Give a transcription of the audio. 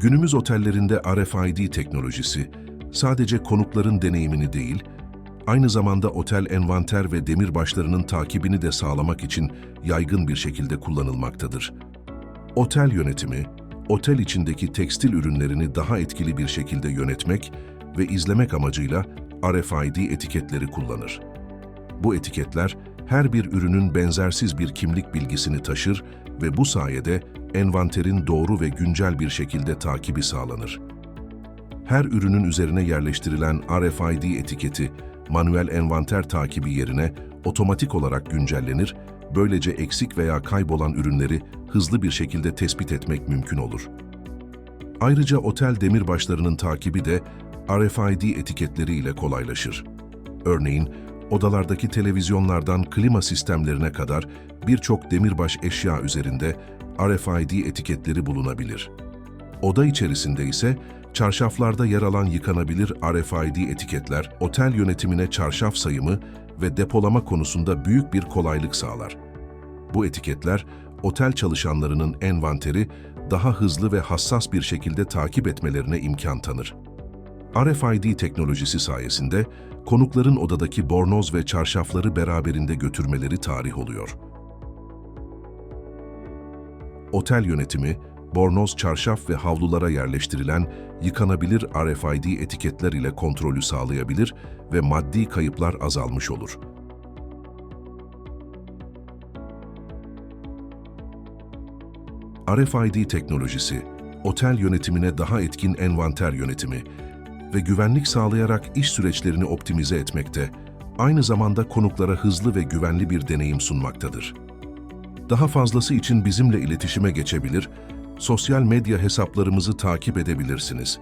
Günümüz otellerinde RFID teknolojisi sadece konukların deneyimini değil, aynı zamanda otel envanter ve demirbaşlarının takibini de sağlamak için yaygın bir şekilde kullanılmaktadır. Otel yönetimi, otel içindeki tekstil ürünlerini daha etkili bir şekilde yönetmek ve izlemek amacıyla RFID etiketleri kullanır. Bu etiketler her bir ürünün benzersiz bir kimlik bilgisini taşır ve bu sayede envanterin doğru ve güncel bir şekilde takibi sağlanır. Her ürünün üzerine yerleştirilen RFID etiketi, manuel envanter takibi yerine otomatik olarak güncellenir, böylece eksik veya kaybolan ürünleri hızlı bir şekilde tespit etmek mümkün olur. Ayrıca otel demirbaşlarının takibi de RFID etiketleri ile kolaylaşır. Örneğin, odalardaki televizyonlardan klima sistemlerine kadar birçok demirbaş eşya üzerinde RFID etiketleri bulunabilir. Oda içerisinde ise çarşaflarda yer alan yıkanabilir RFID etiketler otel yönetimine çarşaf sayımı ve depolama konusunda büyük bir kolaylık sağlar. Bu etiketler otel çalışanlarının envanteri daha hızlı ve hassas bir şekilde takip etmelerine imkan tanır. RFID teknolojisi sayesinde konukların odadaki bornoz ve çarşafları beraberinde götürmeleri tarih oluyor. Otel yönetimi, bornoz, çarşaf ve havlulara yerleştirilen yıkanabilir RFID etiketler ile kontrolü sağlayabilir ve maddi kayıplar azalmış olur. RFID teknolojisi, otel yönetimine daha etkin envanter yönetimi ve güvenlik sağlayarak iş süreçlerini optimize etmekte, aynı zamanda konuklara hızlı ve güvenli bir deneyim sunmaktadır. Daha fazlası için bizimle iletişime geçebilir, sosyal medya hesaplarımızı takip edebilirsiniz.